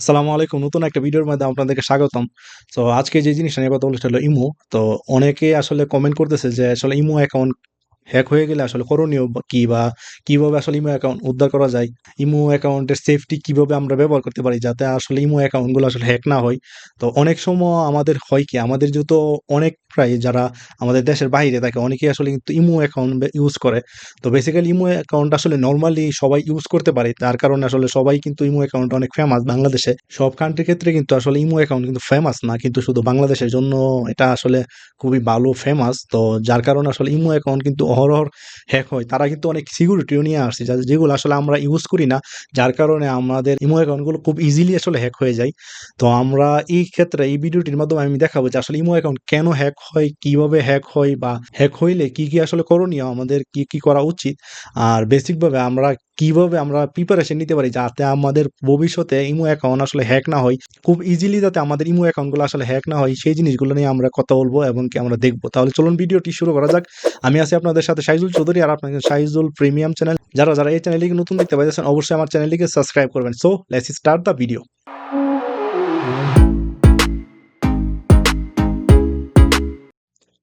আসসালামু আলাইকুম। নতুন একটা ভিডিওর মধ্যে আপনাদেরকে স্বাগতম। তো আজকে যে জিনিসটা নিয়ে কথা বলছি হলো ইমো। তো অনেকে আসলে কমেন্ট করতেছে যে আসলে ইমো অ্যাকাউন্ট হ্যাক হয়ে গেলে আসলে করণীয় কি বা কীভাবে আসলে ইমো অ্যাকাউন্ট উদ্ধার করা যায়? ইমো অ্যাকাউন্টের সেফটি কীভাবে আমরা ব্যবহার করতে পারি যাতে আসলে ইমো অ্যাকাউন্টগুলো আসলে হ্যাক না হয়? তো অনেক সময় আমাদের হয় কি, আমাদের যেহেতু অনেক প্রায় যারা আমাদের দেশের বাইরে থাকে, অনেকেই আসলে কিন্তু ইমো অ্যাকাউন্ট ইউজ করে। তো বেসিক্যালি ইমো অ্যাকাউন্ট আসলে নর্মালি সবাই ইউজ করতে পারে। তার কারণে আসলে সবাই কিন্তু ইমো অ্যাকাউন্ট অনেক ফেমাস বাংলাদেশে। সব কান্ট্রির ক্ষেত্রে কিন্তু আসলে ইমো অ্যাকাউন্ট কিন্তু ফেমাস না, কিন্তু শুধু বাংলাদেশের জন্য এটা আসলে খুবই ভালো ফেমাস তো যার কারণে আসলে ইমো অ্যাকাউন্ট কিন্তু অহরহ হ্যাক হয়, তারা কিন্তু অনেক সিকিউরিটিও নিয়ে আসছে যেগুলো আসলে আমরা ইউজ করি না, যার কারণে আমাদের ইমো অ্যাকাউন্টগুলো খুব ইজিলি আসলে হ্যাক হয়ে যায়। তো আমরা এই ক্ষেত্রে, এই ভিডিওটির মাধ্যমে আমি দেখাবো যে আসলে ইমো অ্যাকাউন্ট কেন হ্যাক হয়, কীভাবে হ্যাক হয় বা হ্যাক হইলে কি কি আসলে করণীয়, আমাদের কি কি করা উচিত। আর বেসিকভাবে আমরা কীভাবে আমরা প্রিপারেশন নিতে পারি যাতে আমাদের ভবিষ্যতে ইমো অ্যাকাউন্ট আসলে হ্যাক না হয়? খুব ইজিলি যাতে আমাদের ইমো অ্যাকাউন্টগুলো আসলে হ্যাক না হয়, সেই জিনিসগুলো নিয়ে আমরা কথা বলব এবং কি আমরা দেখব। তাহলে চলুন ভিডিওটি শুরু করা যাক। আমি আছি আপনাদের সাথে সাইজুল চৌধুরী আর আপনাদের সাইজুল প্রিমিয়াম চ্যানেল যারা যারা এই চ্যানেলটিকে নতুন দেখতে পাইতেছেন, অবশ্যই আমার চ্যানেলটিকে সাবস্ক্রাইব করবেন। So let's start the video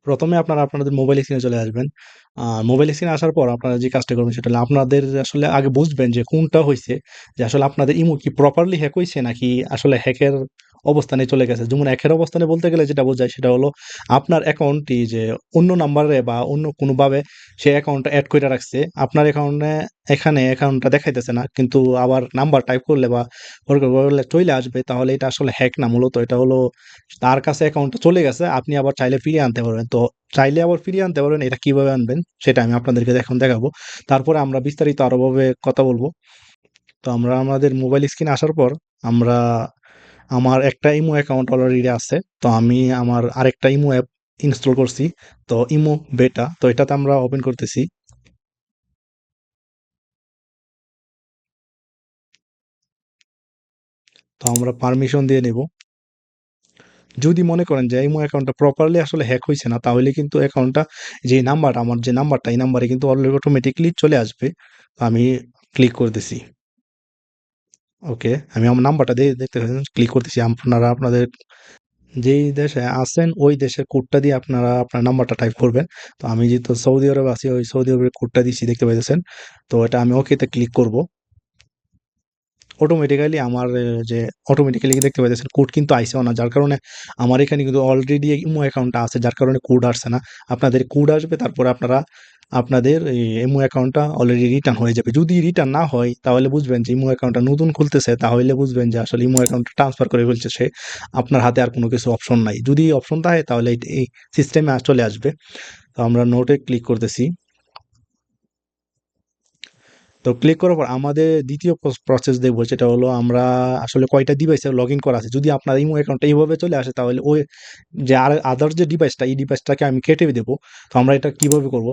প্রথমে আপনারা আপনাদের মোবাইল স্ক্রিনে চলে আসবেন। মোবাইল স্ক্রিনে আসার পর আপনারা যে কাজটা করবেন সেটা আপনাদের আসলে আগে বুঝবেন যে কোনটা হয়েছে যে আসলে আপনাদের ইমো কি প্রপারলি হ্যাক হয়েছে নাকি আসলে হ্যাকের অবস্থানে চলে গেছে। যেমন একের অবস্থানে বলতে গেলে যেটা বোঝায় সেটা হলো আপনার অ্যাকাউন্টটি যে অন্য নাম্বারে বা অন্য কোনোভাবে সে অ্যাকাউন্টটা অ্যাড করে রাখছে, আপনার অ্যাকাউন্টে এখানে অ্যাকাউন্টটা দেখাইতেছে না, কিন্তু আবার নাম্বার টাইপ করলে বা করলে চলে আসবে, তাহলে এটা আসলে হ্যাক না মূলত, এটা হলো তার কাছে অ্যাকাউন্টটা চলে গেছে, আপনি আবার চাইলে ফিরিয়ে আনতে পারবেন। তো চাইলে আবার ফিরিয়ে আনতে পারবেন, এটা কীভাবে আনবেন সেটা আমি আপনাদেরকে এখন দেখাবো। তারপরে আমরা বিস্তারিত আরোভাবে কথা বলব। তো আমরা আমাদের মোবাইল স্ক্রিনে আসার পর আমরা আমার একটা ইমো অ্যাকাউন্ট অলরেডি আছে, তো আমি আমার আরেকটা ইমো অ্যাপ ইনস্টল করছি, তো ইমো বেটা তো এটাতে আমরা ওপেন করতেছি। তো আমরা পারমিশন দিয়ে নেব। যদি মনে করেন যে ইমো অ্যাকাউন্টটা প্রপারলি আসলে হ্যাক হয়েছে না, তাহলে কিন্তু অ্যাকাউন্টটা যে নাম্বারটা আমার যে নাম্বারটা এই নাম্বারে কিন্তু অলরেডি অটোমেটিকলি চলে আসবে। আমি ক্লিক করতেছি। ওকে, আমি আমার নাম্বারটা দিয়ে দেখতে পাচ্ছেন ক্লিক করতেছি। আপনারা আপনাদের যেই দেশে আছেন, ওই দেশের কোডটা দিয়ে আপনারা আপনার নাম্বারটা টাইপ করবেন। তো আমি যেহেতু সৌদি আরব আছি, ওই সৌদি আরবের কোডটা দিচ্ছি দেখতে পাইতেছেন। তো এটা আমি ওকেতে ক্লিক করব। অটোমেটিক্যালি আমার যে অটোমেটিক্যালি দেখতে পাইতেছেন কোড কিন্তু আইসেও না। যার কারণে আমার এখানে কিন্তু অলরেডি ইমো অ্যাকাউন্টটা আছে, যার কারণে কোড আসছে না। আপনাদের কোড আসবে, তারপরে আপনারা, আপনাদের ইমো অ্যাকাউন্টটা অলরেডি রিটার্ন হয়ে যাবে। যদি রিটার্ন না হয়, তাহলে বুঝবেন যে ইমো অ্যাকাউন্টটা নতুন খুলতেছে, তাহলে বুঝবেন যে আসলে ইমো অ্যাকাউন্টটা ট্রান্সফার করে ফেলছে সে। আপনার হাতে আর কোনো কিছু অপশন নাই। যদি অপশন থাকে তাহলে এই- এই সিস্টেমে চলে আসবে। তো আমরা নোটে ক্লিক করতেছি। তো ক্লিক করার পর আমাদের দ্বিতীয় প্রসেস দেখব, সেটা হলো আমরা আসলে কয়টা ডিভাইসে লগ ইন করা আছে। যদি আপনার ইমো অ্যাকাউন্টটা এইভাবে চলে আসে, তাহলে ওই যে আর আদার্স যে ডিভাইসটা এই ডিভাইসটাকে আমি কেটে দেবো। তো আমরা এটা কীভাবে করব?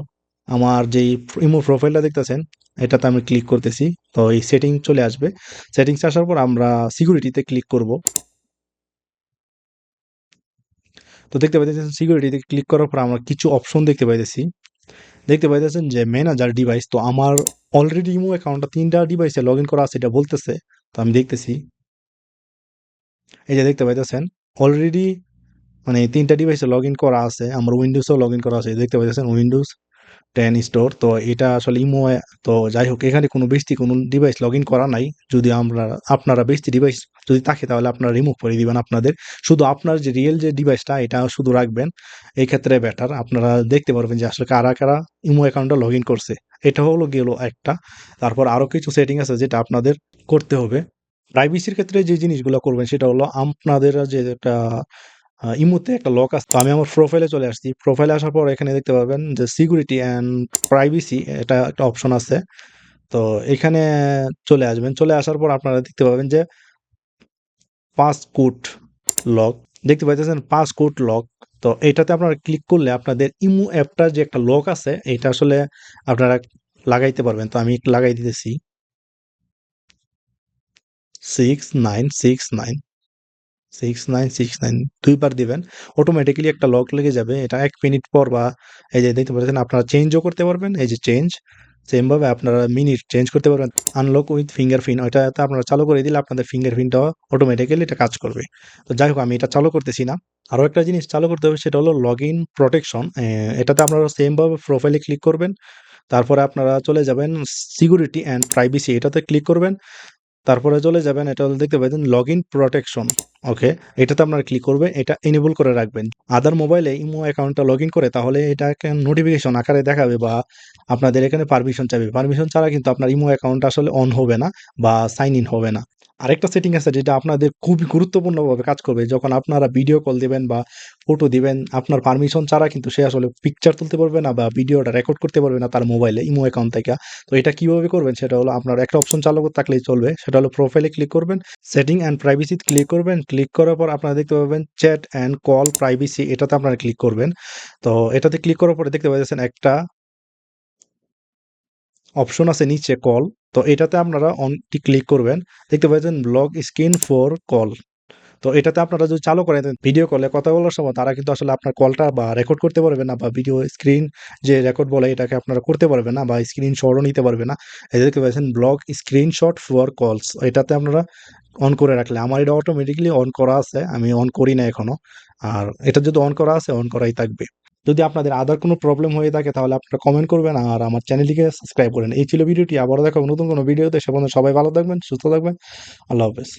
আমার যেই ইমো প্রোফাইলটা দেখতেছেন, এটাতে আমি ক্লিক করতেছি। তো এই সেটিং চলে আসবে। সেটিংস আসার পর আমরা সিকিউরিটিতে ক্লিক করব। তো দেখতে পাইতেছেন সিকিউরিটিতে ক্লিক করার পর আমরা কিছু অপশন দেখতে পাইতেছি। দেখতে পাইতেছেন যে ম্যানেজার ডিভাইস তো আমার অলরেডি ইমো অ্যাকাউন্টটা তিনটা ডিভাইসে লগ ইন করা আছে, এটা বলতেছে, তো আমি দেখতেছি। এই যে দেখতে পাইতেছেন অলরেডি মানে তিনটা ডিভাইসে লগ ইন করা আছে, আমার উইন্ডোজেও লগ ইন করা আছে, দেখতে পাইতেছেন উইন্ডোজ টেন স্টোর তো এটা আসলে ইমো তো যাই হোক এখানে কোনো বেশি কোনো ডিভাইস লগ ইন করা নাই। যদি আমরা, আপনারা বেশি ডিভাইস যদি থাকে তাহলে আপনারা রিমুভ করে দিবেন আপনাদের। শুধু আপনার যে রিয়েল যে ডিভাইসটা এটা শুধু রাখবেন। এই ক্ষেত্রে বেটার আপনারা দেখতে পারবেন যে আসলে কারা কারা ইমো অ্যাকাউন্টটা লগ ইন করছে। এটা হলো গেল একটা। তারপর আরও কিছু সেটিং আছে যেটা আপনাদের করতে হবে। প্রাইভেসির ক্ষেত্রে যে জিনিসগুলো করবেন, সেটা হলো আপনাদের যে একটা ইমোতে একটা লক আছে। তো আমি আমার প্রোফাইলে চলে আসছি। প্রোফাইলে আসার পর এখানে দেখতে পাবেন যে সিকিউরিটি অ্যান্ড প্রাইভেসি এটা একটা অপশন আছে। তো এখানে চলে আসবেন। চলে আসার পর আপনারা দেখতে পাবেন যে পাঁচ কোট লক দেখতে পাইতেছেন পাঁচ কোট লক তো এটাতে আপনারা ক্লিক করলে আপনাদের ইমু অ্যাপটার যে একটা লক আছে, এটা আসলে আপনারা লাগাইতে পারবেন। তো আমি লাগাই দিতেছি। Six nine six nine six nine six nine দুইবার দিবেন অটোমেটিক্যালি একটা লক লেগে যাবে। এটা এক মিনিট পর বা এই যে দেখতে পাচ্ছেন, আপনারা চেঞ্জও করতে পারবেন। এই যে চেঞ্জ সেমভাবে আপনারা মিনিট চেঞ্জ করতে পারবেন। আনলক উইথ ফিঙ্গারপ্রিন্ট ওইটাতে আপনারা চালু করে দিলে আপনাদের ফিঙ্গারপ্রিন্টটাও অটোমেটিক্যালি এটা কাজ করবে। তো যাই হোক, আমি এটা চালু করতেছি না। আরও একটা জিনিস চালু করতে হবে, সেটা হলো লগ ইন প্রোটেকশন এটাতে আপনারা সেমভাবে প্রোফাইলে ক্লিক করবেন। তারপরে আপনারা চলে যাবেন সিকিউরিটি অ্যান্ড প্রাইভেসি এটাতে ক্লিক করবেন। তারপরে চলে যাবেন, এটা দেখতে পাবেন লগ ইন প্রোটেকশন ওকে এটাতে আপনারা ক্লিক করবে, এটা এনেবল করে রাখবেন। আদার মোবাইলে ইমো অ্যাকাউন্টটা লগ করে, তাহলে এটাকে নোটিফিকেশন আকারে দেখাবে বা আপনাদের এখানে পারমিশন চাইবে। পারমিশন ছাড়া কিন্তু আপনার ইমো অ্যাকাউন্ট আসলে অন হবে না বা সাইন ইন হবে না। আরেকটা সেটিং আছে যেটা আপনাদের খুবই গুরুত্বপূর্ণভাবে কাজ করবে। যখন আপনারা ভিডিও কল দিবেন বা ফটো দিবেন, আপনার পারমিশন ছাড়া কিন্তু সে আসলে পিকচার তুলতে পারবে না বা ভিডিওটা রেকর্ড করতে পারবে না তার মোবাইলে ইমো অ্যাকাউন্ট থেকে। তো এটা কীভাবে করবেন সেটা হলো আপনার একটা অপশন চালু থাকলেই চলবে। সেটা হলো প্রোফাইলে ক্লিক করবেন সেটিং অ্যান্ড প্রাইভেসি ক্লিক করবেন। ক্লিক করার পর আপনারা দেখতে পাবেন চ্যাট অ্যান্ড কল প্রাইভেসি এটাতে আপনারা ক্লিক করবেন। তো এটাতে ক্লিক করার পরে দেখতে পাচ্ছেন একটা অপশন আছে নিচে কল, তো এটাতে আপনারা অনটি ক্লিক করবেন। দেখতে পাচ্ছেন ব্লগ স্ক্রিন ফর কল তো এটাতে আপনারা যদি চালু করেন ভিডিও কলে কথা বলার সময় তারা কিন্তু আসলে আপনার কলটা বা রেকর্ড করতে পারবে না বা ভিডিও স্ক্রিন যে রেকর্ড বলে এটাকে আপনারা করতে পারবে না বা স্ক্রিন শটও নিতে পারবে না। পাচ্ছেন ব্লগ স্ক্রিনশট ফর কলস এটাতে আপনারা অন করে রাখলে, আমার এটা অটোমেটিকলি অন করা আছে, আমি অন করি না এখনও আর এটা যদি অন করা আছে অন করাই থাকবে। যদি আপনাদের আদার কোনো প্রবলেম হয়ে থাকে, তাহলে আপনারা কমেন্ট করবেন আর আমার চ্যানেলটিকে সাবস্ক্রাইব করেন। এই ছিল ভিডিওটি, আবারও দেখাবো নতুন কোনো ভিডিওতে। সে সবাই ভালো থাকবেন, সুস্থ থাকবেন। আল্লাহ হাফেজ।